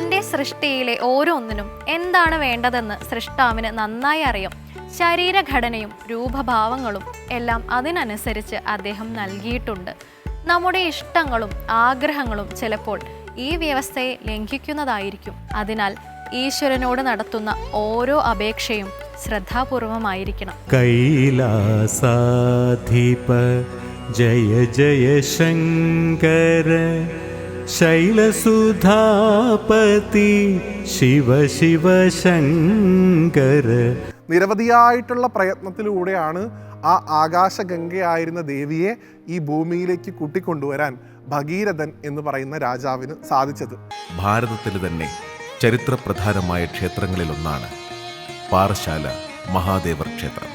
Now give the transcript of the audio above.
തന്റെ സൃഷ്ടിയിലെ ഓരോന്നിനും എന്താണ് വേണ്ടതെന്ന് സൃഷ്ടാവിന് നന്നായി അറിയാം. ശരീരഘടനയും രൂപഭാവങ്ങളും എല്ലാം അതിനനുസരിച്ച് അദ്ദേഹം നൽകിയിട്ടുണ്ട്. നമ്മുടെ ഇഷ്ടങ്ങളും ആഗ്രഹങ്ങളും ചിലപ്പോൾ ഈ വ്യവസ്ഥയെ ലംഘിക്കുന്നതായിരിക്കും. അതിനാൽ ഈശ്വരനോട് നടത്തുന്ന ഓരോ അപേക്ഷയും ശ്രദ്ധാപൂർവമായിരിക്കണം. കൈലാസാധിപ ജയ ജയ ശങ്കര ശൈലസുധാപതി ശിവ ശിവ ശങ്കര. നിരവധിയായിട്ടുള്ള പ്രയത്നത്തിലൂടെയാണ് ആ ആകാശഗംഗയായിരുന്ന ദേവിയെ ഈ ഭൂമിയിലേക്ക് കൂട്ടിക്കൊണ്ടുവരാൻ ഭഗീരഥൻ എന്ന് പറയുന്ന രാജാവിന് സാധിച്ചത്. ഭാരതത്തിൽ തന്നെ ചരിത്രപ്രധാനമായ ക്ഷേത്രങ്ങളിലൊന്നാണ് പാറശാല മഹാദേവർ ക്ഷേത്രം.